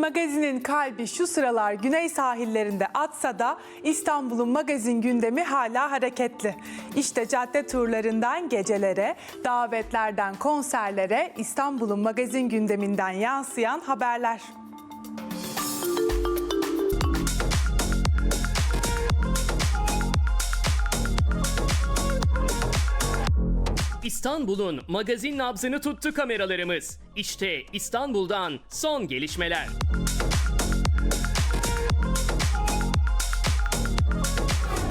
Magazinin kalbi şu sıralar güney sahillerinde atsa da İstanbul'un magazin gündemi hala hareketli. İşte cadde turlarından gecelere, davetlerden konserlere İstanbul'un magazin gündeminden yansıyan haberler. İstanbul'un magazin nabzını tuttu kameralarımız. İşte İstanbul'dan son gelişmeler.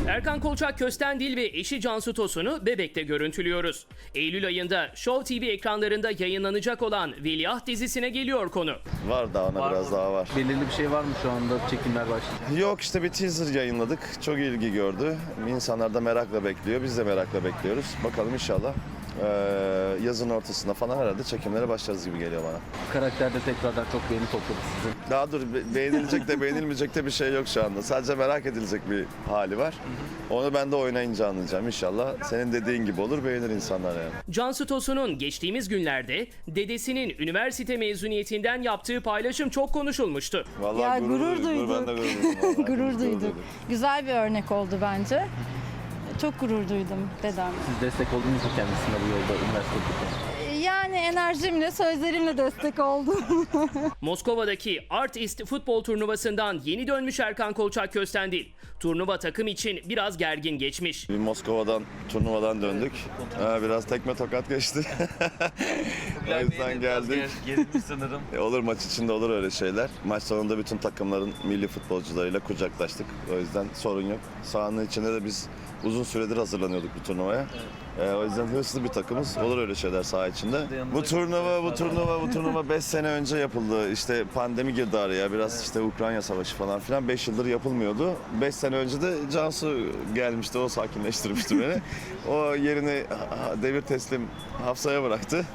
Erkan Kolçak Köstendil ve eşi Cansu Tosun'u Bebek'te görüntülüyoruz. Eylül ayında Show TV ekranlarında yayınlanacak olan Veliaht dizisine geliyor konu. Var daha ona biraz daha var. Belirli bir şey var mı şu anda çekimler başlayacak? Yok işte bir teaser yayınladık. Çok ilgi gördü. İnsanlar da merakla bekliyor. Biz de merakla bekliyoruz. Bakalım inşallah eee, yazın ortasında falan herhalde çekimlere başlarız gibi geliyor bana. Karakterde tekrardan çok beğeni topladı sizin. Daha dur be- beğenilecek de beğenilmeyecek de bir şey yok şu anda. Sadece merak edilecek bir hali var. Onu ben de oynayınca anlayacağım inşallah. Senin dediğin gibi olur beğenir insanlar yani. Cansu Tosun'un geçtiğimiz günlerde dedesinin üniversite mezuniyetinden yaptığı paylaşım çok konuşulmuştu. Vallahi Ya gurur duyduk. Ben de gurur duydum. vallahi. gurur duyduk. Güzel bir örnek oldu bence. Çok gurur duydum dedem. Siz destek oldunuz mu kendisine bu yolda üniversite okurken? Yani enerjimle, sözlerimle destek oldum. Moskova'daki Art East futbol turnuvasından yeni dönmüş Erkan Kolçak Köstendil. Turnuva takım için biraz gergin geçmiş. Bir Moskova'dan, turnuvadan döndük. Ha, biraz tekme tokat geçti. o yüzden geldik. Gerilmiş sanırım. E, Olur maç içinde olur öyle şeyler. Maç sonunda bütün takımların milli futbolcularıyla kucaklaştık. O yüzden sorun yok. Sahanın içinde de biz uzun süredir hazırlanıyorduk bu turnuvaya. E, o yüzden hırslı bir takımız. Olur öyle şeyler saha içinde. Bu turnuva, bu turnuva, bu turnuva 5 sene önce yapıldı. İşte pandemi girdi araya. Biraz işte Ukrayna savaşı falan filan. 5 yıldır yapılmıyordu. 5 sene önce de Cansu gelmişti. O sakinleştirmişti beni. O yerini devir teslim Hafsa'ya bıraktı.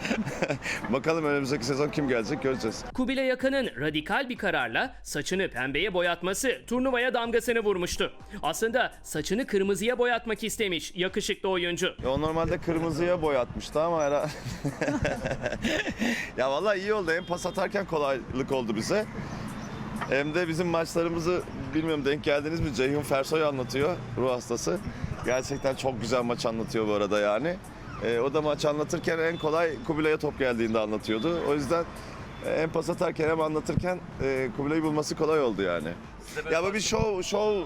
Bakalım önümüzdeki sezon kim gelecek göreceğiz. Kubilay Akan'ın radikal bir kararla saçını pembeye boyatması turnuvaya damgasını vurmuştu. Aslında saçını kırmızıya boyatmak istemiş yakışıklı oyuncu. Ya o normalde kırmızıya boyatmıştı ama herhalde... ya vallahi iyi oldu. Hem pas atarken kolaylık oldu bize. Hem de bizim maçlarımızı bilmiyorum denk geldiniz mi? Ceyhun Fersoy anlatıyor. Ruh hastası. Gerçekten çok güzel maç anlatıyor bu arada yani. Ee, o da maç anlatırken en kolay Kubilay'a top geldiğinde anlatıyordu. O yüzden e, hem pas atarken hem anlatırken e, Kubilay'ı bulması kolay oldu yani. Ya bu bir şov, şov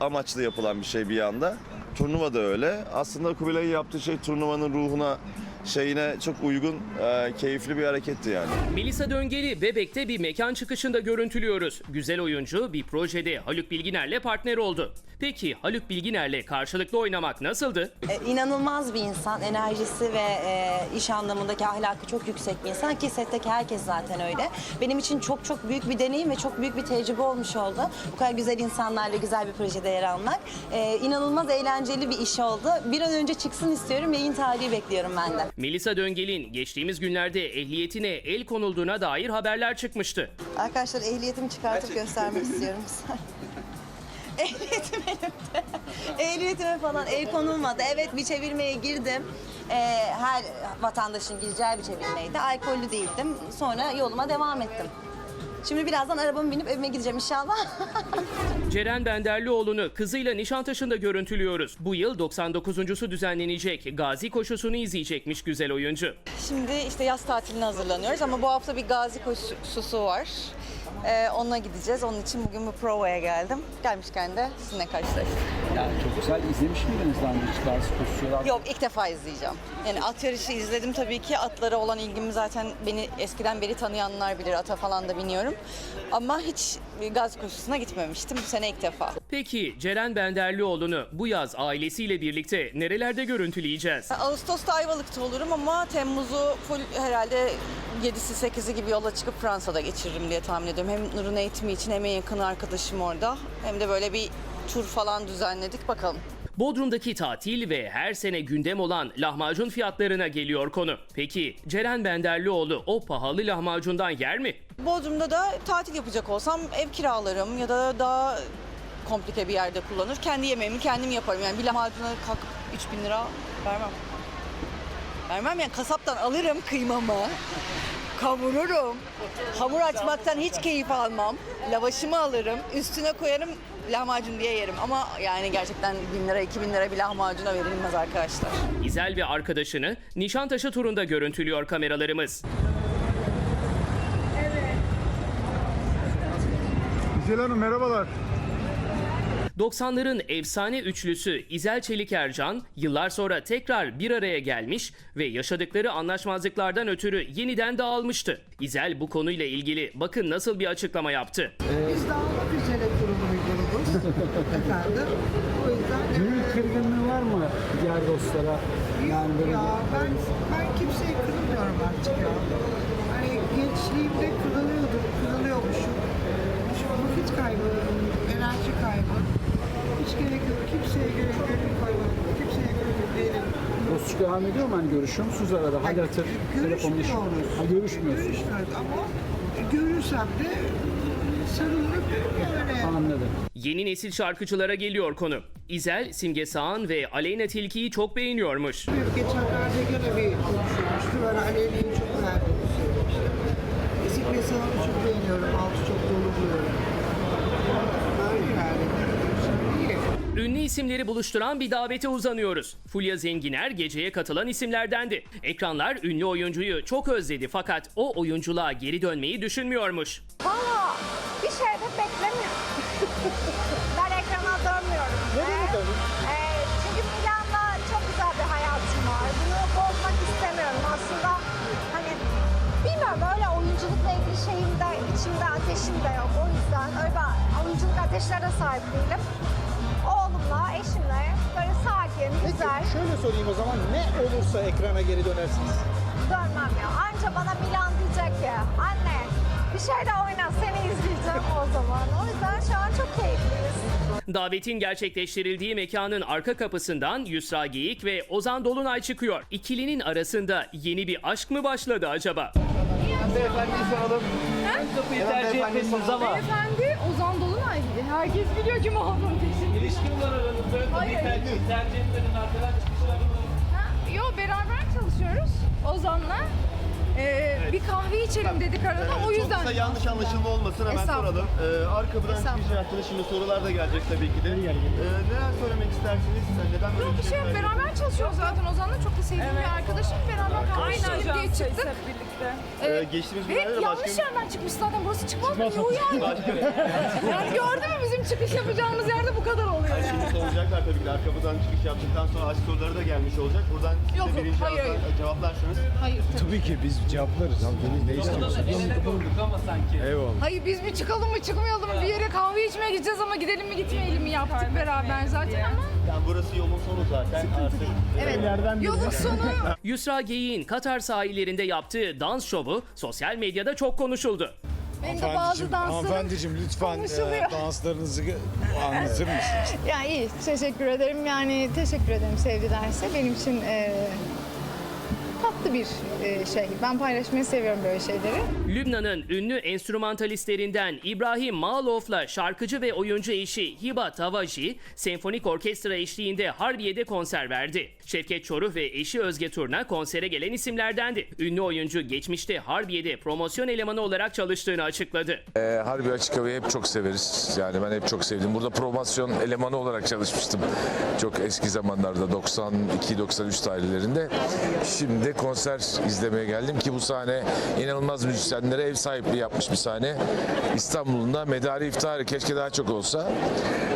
amaçlı yapılan bir şey bir yanda. Turnuva da öyle. Aslında Kubilay'ın yaptığı şey turnuvanın ruhuna, şeyine çok uygun, e, keyifli bir hareketti yani. Melisa Döngeli Bebek'te bir mekan çıkışında görüntülüyoruz. Güzel oyuncu bir projede Haluk Bilginer'le partner oldu. Peki Haluk Bilginer'le karşılıklı oynamak nasıldı? E, inanılmaz bir insan. Enerjisi ve e, iş anlamındaki ahlakı çok yüksek bir insan ki setteki herkes zaten öyle. Benim için çok çok büyük bir deneyim ve çok büyük bir tecrübe olmuş oldu. Bu kadar güzel insanlarla güzel bir projede yer almak. E, inanılmaz eğlenceli bir iş oldu. Bir an önce çıksın istiyorum. Yayın tarihi bekliyorum ben de. Melisa Döngel'in geçtiğimiz günlerde ehliyetine el konulduğuna dair haberler çıkmıştı. Arkadaşlar ehliyetimi çıkartıp göstermek istiyorum. Ehliyetim elimde. Ehliyetime falan el konulmadı. Evet bir çevirmeye girdim. Ee, her vatandaşın gireceği bir çevirmeydi. Alkollü değildim. Sonra yoluma devam ettim. Şimdi birazdan arabamı binip evime gideceğim inşallah. Ceren Benderlioğlu'nu kızıyla Nişantaşı'nda görüntülüyoruz. Bu yıl 99.sü düzenlenecek Gazi koşusunu izleyecekmiş güzel oyuncu. Şimdi işte yaz tatiline hazırlanıyoruz ama bu hafta bir gazi koşusu var. Ee, onunla gideceğiz. Onun için bugün bu provaya geldim. Gelmişken de sizinle karşılaştık. Yani çok güzel izlemiş miydiniz daha önce hiç bazı? Yok ilk defa izleyeceğim. Yani at yarışı izledim tabii ki. Atlara olan ilgimi zaten beni eskiden beri tanıyanlar bilir. Ata falan da biniyorum. Ama hiç bir gazi koşusuna gitmemiştim. Bu sene ilk defa. Peki Ceren Benderlioğlu'nu bu yaz ailesiyle birlikte nerelerde görüntüleyeceğiz? Ağustos'ta Ayvalık'ta olurum ama Temmuz'u full herhalde 7'si 8'i gibi yola çıkıp Fransa'da geçiririm diye tahmin ediyorum. Hem Nur'un eğitimi için hem en yakın arkadaşım orada. Hem de böyle bir tur falan düzenledik bakalım. Bodrum'daki tatil ve her sene gündem olan lahmacun fiyatlarına geliyor konu. Peki Ceren Benderlioğlu o pahalı lahmacundan yer mi? Bodrum'da da tatil yapacak olsam ev kiralarım ya da daha komplike bir yerde kullanır. Kendi yemeğimi kendim yaparım. Yani bir lahmacuna kalkıp 3000 lira vermem. Vermem yani kasaptan alırım kıymamı. kavururum. Hamur açmaktan hiç keyif almam. Lavaşımı alırım, üstüne koyarım lahmacun diye yerim. Ama yani gerçekten bin lira, iki bin lira bir lahmacuna verilmez arkadaşlar. İzel ve arkadaşını Nişantaşı turunda görüntülüyor kameralarımız. Güzel Hanım merhabalar. 90'ların efsane üçlüsü İzel Çelik Ercan yıllar sonra tekrar bir araya gelmiş ve yaşadıkları anlaşmazlıklardan ötürü yeniden dağılmıştı. İzel bu konuyla ilgili bakın nasıl bir açıklama yaptı. Biz dağılmak üzere kurulu bir grubuz. Efendim. O yüzden Gönül kırgınlığı var mı diğer dostlara? Yani böyle ya ben, ben kimseye kırılmıyorum artık ya. Hani gençliğimde kırılıyordum, kırılıyormuşum. Vakit kaybı, enerji kaybı. Hiç gerek yok. Kimseye gerek gönül koymadım. Kimseye gönül değilim. Dostluk devam ediyor mu? Hani görüşüyor musunuz arada? Hadi hatır. Görüşmüyoruz. Ha, görüşmüyorsunuz. Görüşmüyoruz ama görürsem de öyle. Anladım. Yeni nesil şarkıcılara geliyor konu. İzel, Simge Sağan ve Aleyna Tilki'yi çok beğeniyormuş. Geçenlerde gene bir konuşulmuştu. Ben Aleyha'yı çok beğendiğimi söylemiştim. Ezik Mesal'ını çok beğeniyorum. Altı çok dolu buluyorum. Böyle yani. İyi. Ünlü isimleri buluşturan bir davete uzanıyoruz. Fulya Zenginer geceye katılan isimlerdendi. Ekranlar ünlü oyuncuyu çok özledi fakat o oyunculuğa geri dönmeyi düşünmüyormuş. Valla bir şey de beklemiyorum. ben ekrana dönmüyorum. Neden Ee, çünkü Milan'da çok güzel bir hayatım var. Bunu bozmak istemiyorum. Aslında hani bilmiyorum öyle oyunculukla ilgili şeyim de içimde ateşim de yok. O yüzden öyle bir oyunculuk ateşine de sahip değilim. Güzel Şöyle sorayım o zaman ne olursa ekrana geri dönersiniz. dönmem ya. Anca bana Milan diyecek ya. Anne bir şey de oyna seni izleyeceğim o zaman. O yüzden şu an çok keyifliyiz. Davetin gerçekleştirildiği mekanın arka kapısından Yusra Geyik ve Ozan Dolunay çıkıyor. İkilinin arasında yeni bir aşk mı başladı acaba? Beyefendiyi soralım. Kapıyı tercih etmesiniz ama. Beyefendi Ozan Dolunay. Herkes biliyor kim olduğunu. İlişkin var aranızda. Hayır. tercih, tercih etmedin arkadan çıkışlar. Yo beraber çalışıyoruz Ozan'la. Ee, Bir kahve içelim dedik arada o yüzden. Çok kısa yanlış anlaşılma olmasın hemen soralım. Ee, arkadan hakkında şimdi sorular da gelecek tabii ki de. Ee, neler söylemek istersiniz? Neden böyle Yok bir şey yok tercih beraber çalışıyoruz zaten Ozan'la çok da sevdiğim bir arkadaşım. Beraber kahve içelim diye çıktık. Ee, geçtiğimiz günlerde de yanlış başka yerden çıkmış zaten burası çıkmaz mı? Yuh yani. yani gördün mü bizim çıkış yapacağımız yerde bu kadar oluyor yani. Şimdi soracaklar tabii ki de arka kapıdan çıkış yaptıktan sonra aşk soruları da gelmiş olacak. Buradan siz Yok, de yok, birinci hayır, hayır. cevaplarsanız. Hayır tabii. Tabii ki biz cevaplarız. Ne istiyorsun? Eyvallah. Hayır biz mi çıkalım mı çıkmayalım mı bir yere kahve içmeye gideceğiz ama gidelim mi gitmeyelim mi yaptık beraber zaten ama. Yani burası yolun sonu zaten artık. Evet yolun sonu Yusra Geyik'in Katar sahillerinde yaptığı dans şovu sosyal medyada çok konuşuldu. benim de bazı danslarım. Hanımefendiciğim lütfen konuşuluyor. e, danslarınızı anlatır mısınız? Ya iyi teşekkür ederim yani teşekkür ederim sevdilerse benim için e, tatlı bir e, şey. Ben paylaşmayı seviyorum böyle şeyleri. Lübnan'ın ünlü enstrümantalistlerinden İbrahim Malof'la şarkıcı ve oyuncu eşi Hiba Tavaji, senfonik orkestra eşliğinde Harbiye'de konser verdi. Şevket Çoruh ve eşi Özge Turna konsere gelen isimlerdendi. Ünlü oyuncu geçmişte Harbiye'de promosyon elemanı olarak çalıştığını açıkladı. Ee, Harbi Açık Hava'yı hep çok severiz. Yani ben hep çok sevdim. Burada promosyon elemanı olarak çalışmıştım. Çok eski zamanlarda 92-93 tarihlerinde. Şimdi konser izlemeye geldim ki bu sahne inanılmaz müzisyenlere ev sahipliği yapmış bir sahne. İstanbul'un da medarı iftiharı keşke daha çok olsa.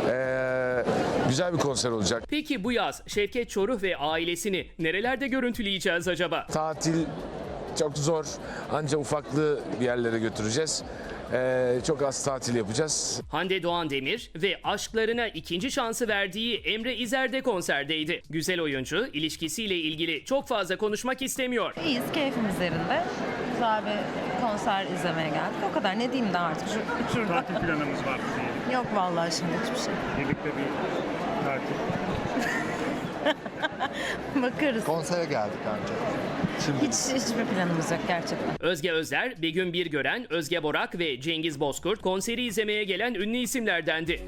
Ee, güzel bir konser olacak. Peki bu yaz Şevket Çoruh ve ailesini nerelerde görüntüleyeceğiz acaba? Tatil çok zor. Ancak ufaklı bir yerlere götüreceğiz. Ee, çok az tatil yapacağız. Hande Doğan Demir ve aşklarına ikinci şansı verdiği Emre İzer de konserdeydi. Güzel oyuncu ilişkisiyle ilgili çok fazla konuşmak istemiyor. İyiyiz, keyfimiz yerinde. Güzel bir konser izlemeye geldik. O kadar ne diyeyim daha artık şu, şurada. Tatil planımız var. Yok vallahi şimdi hiçbir şey. Birlikte bir tatil. Bakarız. Konsere geldik ancak. Hiç hiçbir planımız yok gerçekten. Özge Özler, Begüm Birgören, Özge Borak ve Cengiz Bozkurt konseri izlemeye gelen ünlü isimlerdendi.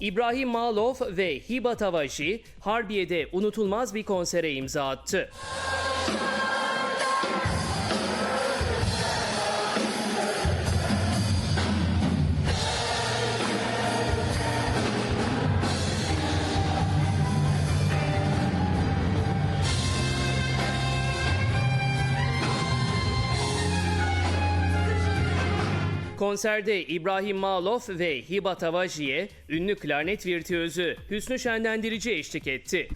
İbrahim Malov ve Hiba Tavaji Harbiye'de unutulmaz bir konsere imza attı. Konserde İbrahim Malov ve Hiba Tavaji'ye ünlü klarnet virtüözü Hüsnü Şenlendirici eşlik etti.